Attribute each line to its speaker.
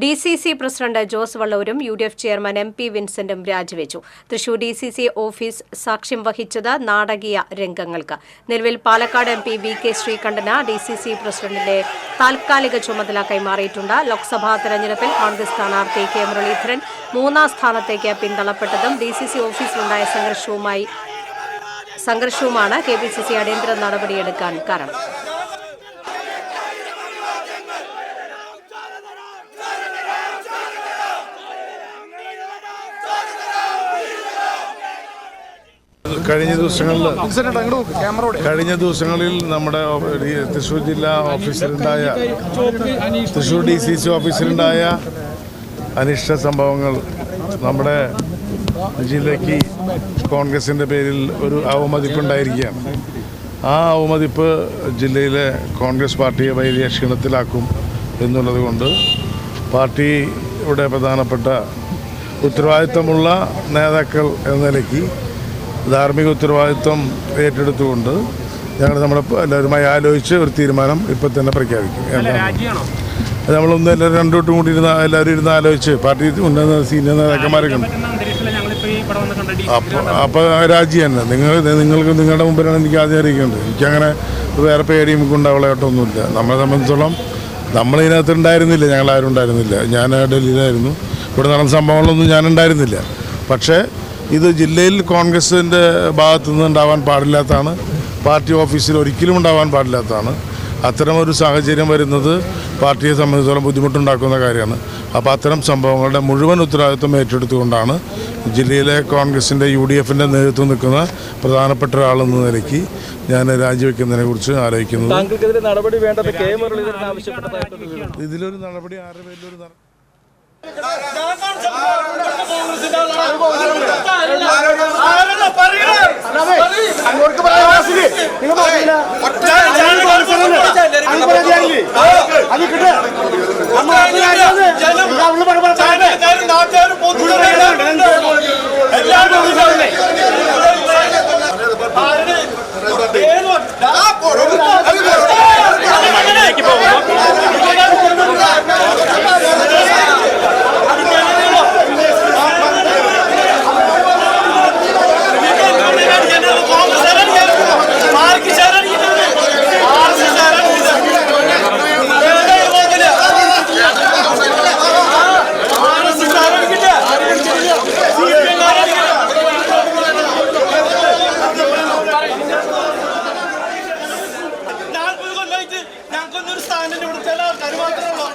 Speaker 1: D C C president Jose വള്ളൂരും U D F chairman M P വിൻസെന്റും രാജിവെച്ചു. Thrissur D C C office സാക്ഷ്യം വഹിച്ചത് നാടകീയ രംഗങ്ങൾക്ക്. നിലവിൽ Palakkad M P V K Sreekandan D C C പ്രസിഡന്റിന്റെ താൽക്കാലിക ചുമതല കൈമാറിയിട്ടുണ്ട്. ലോക്സഭാ തെരഞ്ഞെടുപ്പിൽ കോൺഗ്രസ് സ്ഥാനാർത്ഥി കെ മുരളീധരൻ മൂന്നാം സ്ഥാനത്തേക്ക് പിന്തള്ളപ്പെട്ടതും ഡി സി സി ഓഫീസിലുണ്ടായ സംഘർഷവുമായി സംഘർഷവുമാണ് കെ പി സി സി അടിയന്തര നടപടിയെടുക്കാൻ കാരണം.
Speaker 2: കഴിഞ്ഞ ദിവസങ്ങളിൽ കഴിഞ്ഞ ദിവസങ്ങളിൽ നമ്മുടെ തൃശ്ശൂർ ജില്ലാ ഓഫീസിലുണ്ടായ തൃശ്ശൂർ ഡി സി സി ഓഫീസിലുണ്ടായ അനിഷ്ട സംഭവങ്ങൾ നമ്മുടെ ജില്ലയ്ക്ക് കോൺഗ്രസിന്റെ പേരിൽ ഒരു അവമതിപ്പുണ്ടായിരിക്കുകയാണ്. ആ അവമതിപ്പ് ജില്ലയിലെ കോൺഗ്രസ് പാർട്ടിയെ വലിയ ക്ഷീണത്തിലാക്കും എന്നുള്ളത് കൊണ്ട് പാർട്ടിയുടെ പ്രധാനപ്പെട്ട ഉത്തരവാദിത്തമുള്ള നേതാക്കൾ എന്ന നിലയ്ക്ക് ധാർമ്മിക ഉത്തരവാദിത്വം ഏറ്റെടുത്തുകൊണ്ട് ഞങ്ങൾ നമ്മുടെ എല്ലാവരുമായി ആലോചിച്ച് ഒരു തീരുമാനം ഇപ്പം തന്നെ പ്രഖ്യാപിക്കും? അത് നമ്മളൊന്ന് എല്ലാവരും രണ്ടോട്ടും കൂടി ഇരുന്ന് എല്ലാവരും ഇരുന്ന് ആലോചിച്ച് പാർട്ടി ഉന്നത സീനിയർ നേതാക്കന്മാരൊക്കെ അപ്പോൾ അപ്പോൾ രാജി തന്നെ. നിങ്ങൾ നിങ്ങൾക്ക് നിങ്ങളുടെ മുമ്പിലാണ് എനിക്ക് ആദ്യം അറിയിക്കേണ്ടത്. എനിക്കങ്ങനെ വേറെ പേടിയും ഉണ്ടാവളായിട്ടൊന്നുമില്ല നമ്മളെ സംബന്ധിച്ചോളം നമ്മളിതിനകത്ത് ഉണ്ടായിരുന്നില്ല. ഞങ്ങളാരും ആരും ഉണ്ടായിരുന്നില്ല. ഞാൻ ഡൽഹിയിലായിരുന്നു. ഇവിടെ നടന്ന സംഭവങ്ങളൊന്നും ഞാൻ ഉണ്ടായിരുന്നില്ല. പക്ഷേ ഇത് ജില്ലയിൽ കോൺഗ്രസിന്റെ ഭാഗത്തു നിന്ന് ഉണ്ടാവാൻ പാടില്ലാത്തതാണ്. പാർട്ടി ഓഫീസിൽ ഒരിക്കലും ഉണ്ടാവാൻ പാടില്ലാത്തതാണ്. അത്തരമൊരു സാഹചര്യം വരുന്നത് പാർട്ടിയെ സംബന്ധിച്ചിടത്തോളം ബുദ്ധിമുട്ടുണ്ടാക്കുന്ന കാര്യമാണ്. അപ്പോൾ അത്തരം സംഭവങ്ങളുടെ മുഴുവൻ ഉത്തരവാദിത്വം ഏറ്റെടുത്തുകൊണ്ടാണ് ജില്ലയിലെ കോൺഗ്രസിന്റെ യു ഡി എഫിന്റെ നേതൃത്വം നിൽക്കുന്ന പ്രധാനപ്പെട്ട ഒരാളെന്ന നിലയ്ക്ക് ഞാൻ രാജിവെക്കുന്നതിനെ കുറിച്ച് ആലോചിക്കുന്നത്.
Speaker 3: ഇതിലൊരു നടപടി ആരുടെ പേരിലൊരു നട- അത് കിട്ടുക
Speaker 2: ഞങ്ങൾക്കൊന്നൊരു സ്ഥാനം ഇവിടെ ചില ആൾക്കാർ
Speaker 4: മാത്രമേ ഉള്ളൂ.